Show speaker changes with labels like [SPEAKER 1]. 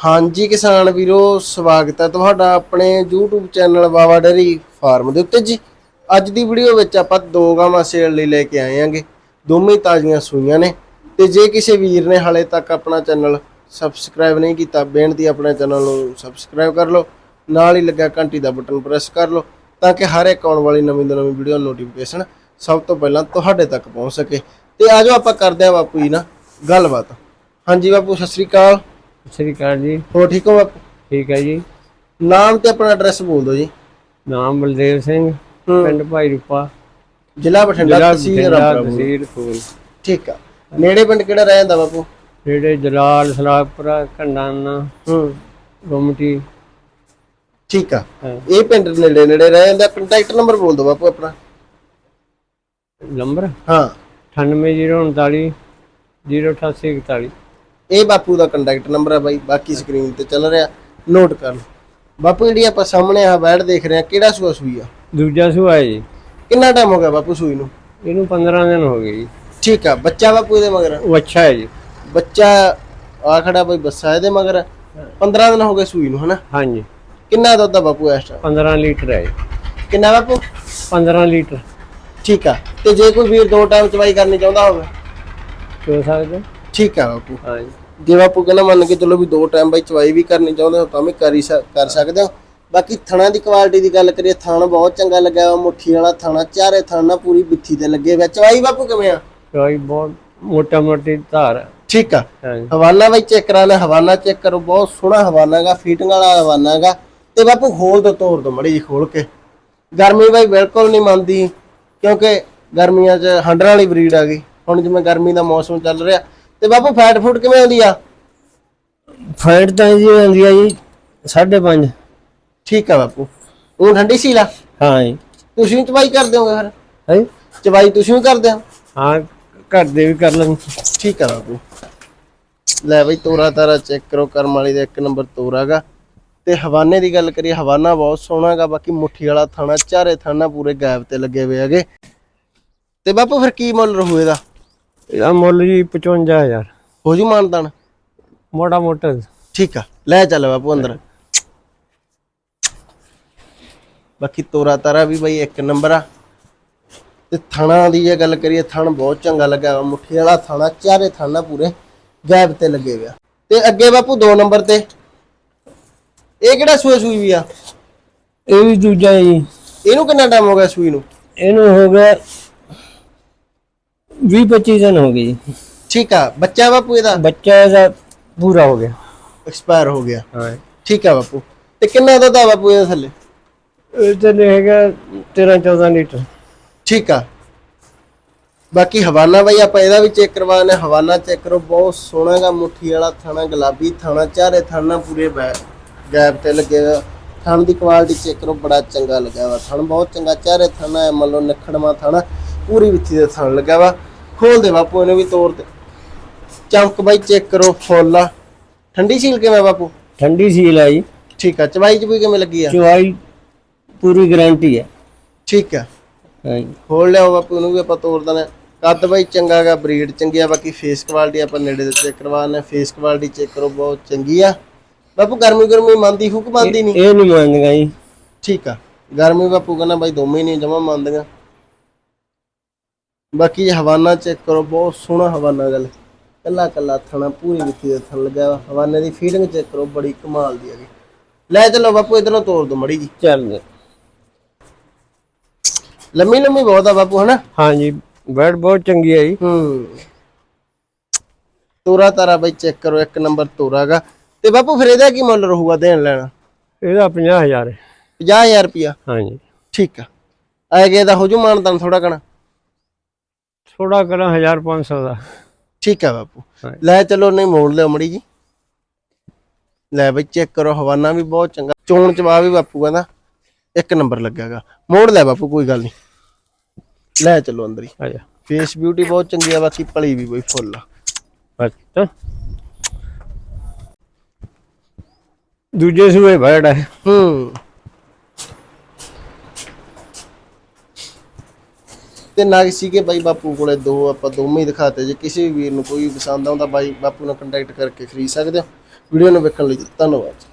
[SPEAKER 1] ਹਾਂਜੀ ਕਿਸਾਨ ਵੀਰੋ, ਸਵਾਗਤ ਹੈ ਤੁਹਾਡਾ ਆਪਣੇ YouTube channel Bawa dairy farm ਦੇ ਉੱਤੇ ਜੀ। ਅੱਜ ਦੀ ਵੀਡੀਓ ਵਿੱਚ ਆਪਾਂ ਦੋ ਗਾਵਾਂ ਸੇਲ ਲਈ ਲੈ ਕੇ ਆਏ ਆਂਗੇ ਦੋਵੇਂ ਤਾਜ਼ੀਆਂ ਸੂਈਆਂ ਨੇ। ਤੇ ਜੇ ਕਿਸੇ ਵੀਰ ਨੇ ਹਾਲੇ ਤੱਕ ਆਪਣਾ ਚੈਨਲ ਸਬਸਕ੍ਰਾਈਬ ਨਹੀਂ ਕੀਤਾ, ਬੇਨਤੀ ਆਪਣੇ ਚੈਨਲ ਨੂੰ ਸਬਸਕ੍ਰਾਈਬ ਕਰ ਲਓ। ਨਾਲ ਹੀ ਲੱਗਾ ਘੰਟੀ ਦਾ ਬਟਨ ਪ੍ਰੈਸ ਕਰ ਲਓ, ਤਾਂ ਕਿ ਹਰ ਇੱਕ ਆਉਣ ਵਾਲੀ ਨਵੀਂ ਤੋਂ ਨਵੀਂ ਵੀਡੀਓ ਨੋਟੀਫਿਕੇਸ਼ਨ ਸਭ ਤੋਂ ਪਹਿਲਾਂ ਤੁਹਾਡੇ ਤੱਕ ਪਹੁੰਚ ਸਕੇ। ਤੇ ਆਜੋ ਆਪਾਂ ਕਰਦੇ ਹਾਂ ਬਾਪੂ ਜੀ ਨਾਲ ਗੱਲਬਾਤ। ਹਾਂਜੀ ਬਾਪੂ, ਸਤਿ ਸ੍ਰੀ ਅਕਾਲ।
[SPEAKER 2] ਸ੍ਰੀ ਅਕਾਲ ਜੀ।
[SPEAKER 1] ਹੋਰ ਠੀਕ ਹੋ ਬਾਪੂ?
[SPEAKER 2] ਠੀਕ ਹੈ ਜੀ।
[SPEAKER 1] ਨਾਮ ਤੇ ਆਪਣਾ ਐਡਰੈਸ ਬੋਲ ਦਿਓ ਜੀ।
[SPEAKER 2] ਨਾਮ ਬਲਦੇਵ ਸਿੰਘ। ਪਿੰਡ ਭਾਈ ਰੂਪਾ।
[SPEAKER 1] ਜ਼ਿਲ੍ਹਾ ਬਠਿੰਡਾ ਤਹਿਸੀਲ ਰਾਮਪੁਰਾ
[SPEAKER 2] ਫੂਲ।
[SPEAKER 1] ਠੀਕ ਆ। ਨੇੜੇ ਪਿੰਡ ਕਿਹੜਾ ਰਹਿ ਜਾਂਦਾ ਬਾਪੂ?
[SPEAKER 2] ਜਿਹੜੇ ਜਲਾਲ ਸਲਾਪੁਰਾ ਕੰਡਾਨਾ
[SPEAKER 1] ਹੂੰ।
[SPEAKER 2] ਗੁਮਟੀ
[SPEAKER 1] ਠੀਕ ਆ। ਇਹ ਪਿੰਡ ਨੇੜੇ ਨੇੜੇ ਰਹਿ ਜਾਂਦਾ ਕੰਟੈਕਟ ਨੰਬਰ ਬੋਲ ਦਿਓ ਬਾਪੂ ਆਪਣਾ।
[SPEAKER 2] ਨੰਬਰ?
[SPEAKER 1] ਹਾਂ।
[SPEAKER 2] 98039 08841
[SPEAKER 1] ਇਹ ਬਾਪੂ ਦਾ ਕੰਟੈਕਟ ਨੰਬਰ ਹੈ ਬਾਈ ਬਾਕੀ ਸਕਰੀਨ ਤੇ ਚੱਲ ਰਿਹਾ। ਨੋਟ ਕਰ ਲਓ। ਬਾਪੂ ਜਿਹੜੀ ਆਪਾਂ ਸਾਹਮਣੇ ਆ ਬੈਠ ਦੇਖ ਰਹੇ ਆ ਕਿਹੜਾ ਸੂਆ ਸੂਈ ਆ?
[SPEAKER 2] ਦੂਜਾ ਸੁਆ ਹੈ ਜੀ।
[SPEAKER 1] ਕਿੰਨਾ ਟਾਈਮ ਹੋ ਗਿਆ ਬਾਪੂ ਸੂਈ ਨੂੰ?
[SPEAKER 2] ਇਹਨੂੰ 15 ਦਿਨ ਹੋ ਗਏ ਜੀ।
[SPEAKER 1] ਠੀਕ ਆ ਬੱਚਾ ਬਾਪੂ ਇਹਦੇ ਮਗਰ
[SPEAKER 2] ਉਹ ਅੱਛਾ ਹੈ ਜੀ।
[SPEAKER 1] ਬੱਚਾ ਆ ਖੜਾ ਬਾਈ ਬੱਸਾ ਇਹਦੇ ਮਗਰ 15 ਦਿਨ ਹੋ ਗਏ ਸੂਈ ਨੂੰ ਹਨਾ?
[SPEAKER 2] ਹਾਂਜੀ।
[SPEAKER 1] ਕਿੰਨਾ ਦੁੱਧ ਆ ਬਾਪੂ ਇਸ ਟਾਈਮ
[SPEAKER 2] 15 ਲੀਟਰ ਹੈ ਜੀ।
[SPEAKER 1] ਕਿੰਨਾ ਬਾਪੂ?
[SPEAKER 2] 15 ਲੀਟਰ।
[SPEAKER 1] ਠੀਕ ਆ ਤੇ ਜੇ ਕੋਈ ਵੀਰ ਦੋ ਟਾਈਮ ਚਵਾਈ ਕਰਨੀ ਚਾਹੁੰਦਾ ਹੋਵੇ?
[SPEAKER 2] ਚੋ ਸਕਦੇ।
[SPEAKER 1] ਠੀਕ ਆ ਬਾਪੂ।
[SPEAKER 2] ਹਾਂਜੀ।
[SPEAKER 1] ਜੇ ਬਾਪੂ ਕਹਿੰਦਾ ਮੰਨ ਕੇ ਚਲੋ ਵੀ ਦੋ ਟਾਈਮ ਬਾਈ ਚਵਾਈ ਵੀ ਕਰਨੀ ਚਾਹੁੰਦੇ ਹੋ ਤਾਂ ਵੀ ਕਰ ਹੀ ਸਕ- ਕਰ ਸਕਦੇ ਹੋ। ਬਾਕੀ ਥਣਾ ਦੀ ਕੁਆਲਿਟੀ ਦੀ ਗੱਲ ਕਰੀਏ ਥਣ ਬਹੁਤ ਚੰਗਾ ਲੱਗਾ ਵਾ ਮੁੱਠੀ ਵਾਲਾ ਥਾਣਾ ਚਾਰੇ ਥਣ ਨਾਲ ਪੂਰੀ ਬਿੱਥੀ ਤੇ ਲੱਗੇ ਹੋਏ ਆ। ਚਵਾਈ ਬਾਪੂ ਕਿਵੇਂ ਆ?
[SPEAKER 2] ਚੋਈ ਬਹੁਤ ਮੋਟਾ ਮੋਟੀ ਧਾਰ ਹੈ।
[SPEAKER 1] ਠੀਕ ਆ।
[SPEAKER 2] ਹਾਂਜੀ।
[SPEAKER 1] ਹਵਾਨਾ ਬਾਈ ਚੈੱਕ ਕਰਾਣਾ ਹਵਾਨਾ ਚੈੱਕ ਕਰੋ ਬਹੁਤ ਸੋਹਣਾ ਹਵਾਨਾ ਹੈਗਾ ਫੀਟਿੰਗ ਵਾਲਾ ਹਵਾਨਾ ਹੈਗਾ। ਤੇ ਬਾਪੂ ਖੋਲ ਦੋ ਤੋੜ ਦੋ ਮੜੀ ਜੀ ਖੋਲ ਕੇ। ਗਰਮੀ ਬਾਈ ਬਿਲਕੁਲ ਨਹੀਂ ਮੰਨਦੀ ਕਿਉਂਕਿ ਗਰਮੀਆਂ 'ਚ ਹੰਡਰ ਵਾਲੀ ਬਰੀਡ ਆ ਗਈ। ਹੁਣ ਜਿਵੇਂ ਗਰਮੀ ਦਾ ਮੌਸਮ ਚੱਲ ਰਿਹਾ ਤੇ ਬਾਪੂ ਫੈਟ ਫੂਡ ਕਿਵੇਂ ਆਉਂਦੀ ਆ?
[SPEAKER 2] ਫਾਈਟ ਤਾਂ ਜੀ ਹੁੰਦੀ ਹੈ ਜੀ 5.5
[SPEAKER 1] ਠੀਕ ਆ ਬਾਪੂ। ਉਹ ਠੰਡੀ ਸੀ ਲਾ
[SPEAKER 2] ਹਾਂ ਜੀ।
[SPEAKER 1] ਤੁਸੀਂ ਵੀ ਚਵਾਈ ਕਰ ਦਿਓਗੇ ਫਿਰ?
[SPEAKER 2] ਹੈ
[SPEAKER 1] ਚਵਾਈ ਤੁਸੀਂ ਵੀ ਕਰਦੇ ਹੋ?
[SPEAKER 2] ਹਾਂ ਘਰ ਦੇ ਵੀ ਕਰ ਲੈਣ
[SPEAKER 1] ਠੀਕ ਆ ਬਾਪੂ। ਲੈ ਬਈ ਤੋਰਾ ਤਾਰਾ ਚੈੱਕ ਕਰੋ ਕਰਮ ਵਾਲੀ ਦਾ ਇੱਕ ਨੰਬਰ ਤੋਰਾਗਾ ਤੇ ਹਵਾਨੇ ਦੀ ਗੱਲ ਕਰੀਏ ਹਵਾਨਾ ਬਹੁਤ ਸੋਹਣਾਗਾ ਬਾਕੀ ਮੁੱਠੀ ਵਾਲਾ ਥਾਣਾ ਚਾਰੇ ਥਾਣਾ ਪੂਰੇ ਗੈਪ ਤੇ ਲੱਗੇ ਹੋਏ ਹੈਗੇ। ਤੇ ਬਾਪੂ ਫਿਰ ਕੀ ਮੁੱਲ ਰਹੂ ਇਹਦਾ?
[SPEAKER 2] ਇਹਦਾ ਮੁੱਲ ਜੀ 55000
[SPEAKER 1] ਹੋ ਜੂ ਮਾਨਦਾਨ
[SPEAKER 2] ਮੋਟਾ ਮੋਟਾ।
[SPEAKER 1] ਠੀਕ ਆ ਲੈ ਚੱਲ ਬਾਪੂ ਅੰਦਰ। ਬਾਕੀ ਤੋਰਾ ਤਾਰਾ ਵੀ ਬਈ ਇੱਕ ਨੰਬਰ ਆ। ਤੇ ਥਣਾ ਦੀ ਜੇ ਗੱਲ ਕਰੀਏ ਥਣ ਬਹੁਤ ਚੰਗਾ ਲੱਗਾ ਮੁੱਠੀ ਵਾਲਾ ਥਾਣਾ ਚਾਰੇ ਥਾਣਾ ਪੂਰੇ ਗੈਪ ਤੇ ਲੱਗੇ ਹੋਇਆ ਤੇ ਅੱਗੇ ਬਾਪੂ 2 ਨੰਬਰ ਤੇ। ਇਹ ਕਿਹੜਾ ਸੂਏ ਸੂਈ ਵੀ ਆ?
[SPEAKER 2] ਇਹ ਵੀ ਦੂਜਾ ਜੀ।
[SPEAKER 1] ਇਹਨੂੰ ਕਿੰਨਾ ਟਾਈਮ ਹੋ ਗਿਆ ਸੂਈ ਨੂੰ?
[SPEAKER 2] ਇਹਨੂੰ ਹੋ ਗਿਆ 20 25 ਦਿਨ ਹੋ ਗਏ ਜੀ।
[SPEAKER 1] ਠੀਕ ਆ ਬੱਚਾ ਬਾਪੂ ਇਹਦਾ?
[SPEAKER 2] ਬੱਚਾ ਇਹਦਾ ਪੂਰਾ ਹੋ ਗਿਆ।
[SPEAKER 1] ਐਕਸਪਾਇਰ ਹੋ ਗਿਆ।
[SPEAKER 2] ਹਾਂ।
[SPEAKER 1] ਠੀਕ ਆ ਬਾਪੂ। ਤੇ ਕਿੰਨਾ ਦੁੱਧ ਆ ਬਾਪੂ ਇਹਦੇ ਥੱਲੇ?
[SPEAKER 2] ਇਹ ਤੇ ਹੈਗਾ 13 14 ਲੀਟਰ।
[SPEAKER 1] ਠੀਕ ਆ। ਬਾਕੀ ਹਵਾਨਾ ਬਾਈ ਆਪਾਂ ਇਹਦਾ ਵੀ ਚੈੱਕ ਕਰਵਾਣਾ ਹਵਾਨਾ ਚੈੱਕ ਕਰੋ ਬਹੁਤ ਸੋਹਣਾਗਾ ਮੁੱਠੀ ਵਾਲਾ ਥਾਣਾ ਗੁਲਾਬੀ ਥਾਣਾ ਚਾਰੇ ਥਾਣਾ ਪੂਰੇ ਗੈਪ ਤੇ ਲੱਗੇ ਥਣ ਦੀ ਕੁਆਲਿਟੀ ਚੈੱਕ ਕਰੋ ਬੜਾ ਚੰਗਾ ਲੱਗਾ ਵਾ। ਥਣ ਬਹੁਤ ਚੰਗਾ ਚਾਰੇ ਥਾਣਾ ਮੰਨ ਲਓ ਨਖੜਵਾ ਥਾਣਾ ਪੂਰੀ ਵਿੱਚੀ ਦੇ ਥਣ ਲੱਗਾ ਵਾ। ਖੋਲ ਦੇ ਬਾਪੂ ਇਹਨੂੰ ਵੀ ਤੋੜ ਤੇ। ਚਮਕ ਬਾਈ ਚੈੱਕ ਕਰੋ ਫੁੱਲ ਆ ਠੰਡੀ ਸੀਲ ਕਿਵੇਂ ਬਾਪੂ?
[SPEAKER 2] ਠੰਡੀ ਸੀਲ ਹੈ ਜੀ।
[SPEAKER 1] ਠੀਕ ਆ ਚਵਾਈ ਚ ਵੀ ਕਿਵੇਂ ਲੱਗੀ ਆ?
[SPEAKER 2] ਚਵਾਈ ਪੂਰੀ ਗਾਰੰਟੀ ਹੈ
[SPEAKER 1] ਠੀਕ ਆ। ਖੋਲ ਲਿਆਓ ਬਾਪੂ ਨੂੰ ਵੀ ਆਪਾਂ ਤੋੜ ਦਣਾ ਕੱਦ ਬਾਈ ਚੰਗਾ ਗਾ ਬਰੀਡ ਚੰਗੀ ਆ ਬਾਕੀ ਫੇਸ ਕੁਆਲਿਟੀ ਆਪਾਂ ਨੇੜੇ ਦੇ ਚੈੱਕ ਕਰਵਾਉਣਾ ਫੇਸ ਕੁਆਲਿਟੀ ਚੈੱਕ ਕਰੋ ਬਹੁਤ ਚੰਗੀ ਆ। ਬਾਪੂ ਗਰਮੀ ਗਰਮੀ ਮੰਨਦੀ ਹੁਕ ਮੰਨਦੀ ਨਹੀਂ?
[SPEAKER 2] ਇਹ ਨਹੀਂ ਮੰਨਦੀਆਂ ਜੀ।
[SPEAKER 1] ਠੀਕ ਆ। ਗਰਮੀ ਬਾਪੂ ਕਹਿੰਦਾ ਬਾਈ ਦੋਵੇਂ ਨਹੀਂ ਜਮਾ ਮੰਨਦੀਆਂ। ਬਾਕੀ ਹਵਾਨਾ ਚੈੱਕ ਕਰੋ ਬਹੁਤ ਸੋਹਣਾ ਹਵਾਨਾ ਗੱਲ। ਕੱਲਾ ਕੱਲਾ ਥਣਾ ਪੂਰੀ ਵਿੱਚੀ ਦੇ ਥਣ ਲੱਗਾ ਵਾ। ਹਵਾਨੇ ਦੀ ਫੀਡਿੰਗ ਚੈੱਕ ਕਰੋ ਬੜੀ ਕਮਾਲ ਦੀ ਹੈਗੀ ਲੈ ਚਲੋ ਬਾਪੂ ਇਧਰੋਂ ਤੋੜ ਦੋ ਮੜੀ ਜੀ।
[SPEAKER 2] ਚੱਲ
[SPEAKER 1] ਲੰਮੀ ਲੰਮੀ ਬਹੁਤ ਆ ਬਾਪੂ ਹਨਾ?
[SPEAKER 2] ਹਾਂ ਜੀ ਬੈਡ ਬਹੁਤ ਚੰਗੀ ਹੈ ਜੀ।
[SPEAKER 1] ਹੂੰ। ਤੋਰਾ ਤਾਰਾ ਬਈ ਚੈੱਕ ਕਰੋ ਇੱਕ ਨੰਬਰ ਤੋਰਾਗਾ ਤੇ ਬਾਪੂ ਫਿਰ ਇਹਦਾ ਕੀ ਮੁੱਲ ਰਹੂਗਾ ਦੇਣ ਲੈਣਾ?
[SPEAKER 2] ਇਹਦਾ 50000 ਹੈ
[SPEAKER 1] 50000 ਰੁਪਿਆ
[SPEAKER 2] ਹਾਂ ਜੀ
[SPEAKER 1] ਠੀਕ ਆ। ਆਏ ਗਏ ਦਾ ਹੋ ਜੂ ਮਾਨਦਾਨ ਥੋੜਾ ਕਣਾ
[SPEAKER 2] ਥੋੜਾ ਕਰਾਂ 1500 ਦਾ।
[SPEAKER 1] ਠੀਕ ਆ ਬਾਪੂ।
[SPEAKER 2] ਹਾਂ।
[SPEAKER 1] ਲੈ ਚਲੋ ਨਹੀਂ ਮੋੜ ਲਿਓ ਮੜੀ ਜੀ। ਲੈ ਬਈ ਚੈੱਕ ਕਰੋ ਹਵਾਨਾ ਵੀ ਬਹੁਤ ਚੰਗਾ। ਚੋਣ ਚਵਾ ਵੀ ਬਾਪੂ ਕਹਿੰਦਾ ਇੱਕ ਨੰਬਰ ਲੱਗਾਗਾ ਮੋੜ ਲੈ ਬਾਪੂ ਕੋਈ ਗੱਲ ਨਹੀਂ। ਲੈ ਚਲੋ ਅੰਦਰ ਹੀ।
[SPEAKER 2] ਆ ਜਾ।
[SPEAKER 1] ਫੇਸ ਬਿਊਟੀ ਬਹੁਤ ਚੰਗੀ ਆ ਬਾਕੀ ਪਲੀ ਵੀ ਬਈ ਫੁੱਲ ਆ।
[SPEAKER 2] ਤਾਂ ਦੂਜੇ ਸੂਏ ਬੈਡ ਹੈ
[SPEAKER 1] ਹੂੰ। ਤੇ ਨਗ ਸੀਗੇ ਬਾਈ ਬਾਪੂ ਕੋਲੇ ਦੋ, ਆਪਾਂ ਦੋਵੇਂ ਹੀ ਦਿਖਾਤੇ ਜੇ ਕਿਸੇ ਵੀ ਵੀਰ ਨੂੰ ਕੋਈ ਪਸੰਦ ਆਉਂਦਾ, ਬਾਈ ਬਾਪੂ ਨਾਲ ਕੰਟੈਕਟ ਕਰਕੇ ਖਰੀਦ ਸਕਦੇ ਹੋ। ਵੀਡੀਓ ਨੂੰ ਵੇਖਣ ਲਈ ਧੰਨਵਾਦ